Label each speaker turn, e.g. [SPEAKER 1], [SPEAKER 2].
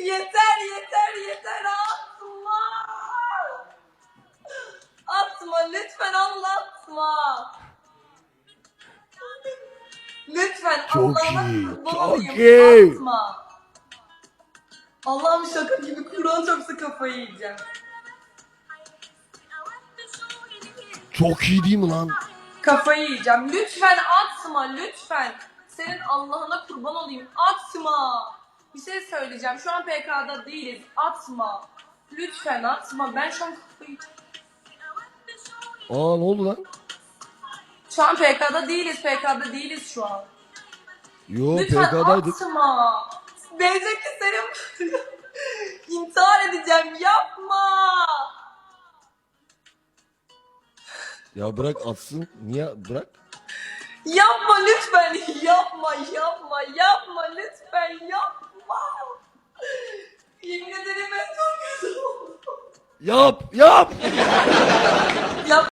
[SPEAKER 1] Yeter yeter yeter atma. Atma lütfen anlatma. Lütfen
[SPEAKER 2] Çok iyi,
[SPEAKER 1] kurban
[SPEAKER 2] çok iyi.
[SPEAKER 1] Atma. Allah'ım şaka gibi Kur'an çarpsa kafayı yiyeceğim.
[SPEAKER 2] Çok iyi değil mi lan?
[SPEAKER 1] Kafayı yiyeceğim. Lütfen atma lütfen. Senin Allah'ına kurban olayım. Atma. Bir şey söyleyeceğim. Şu an PK'da değiliz. Atma. Lütfen atma. Ben şu an.
[SPEAKER 2] Aa ne oldu lan?
[SPEAKER 1] Şu an PK'da değiliz. PK'da değiliz şu an.
[SPEAKER 2] Yo
[SPEAKER 1] Lütfen
[SPEAKER 2] PK'daydık.
[SPEAKER 1] atma. Ki senin intihar edeceğim. Yapma.
[SPEAKER 2] Ya bırak atsın. Niye bırak?
[SPEAKER 1] Yapma lütfen. Yapma yapma yapma lütfen yapma. Yemin ederim ben çok kötü oldum.
[SPEAKER 2] Yap yap.
[SPEAKER 1] Yap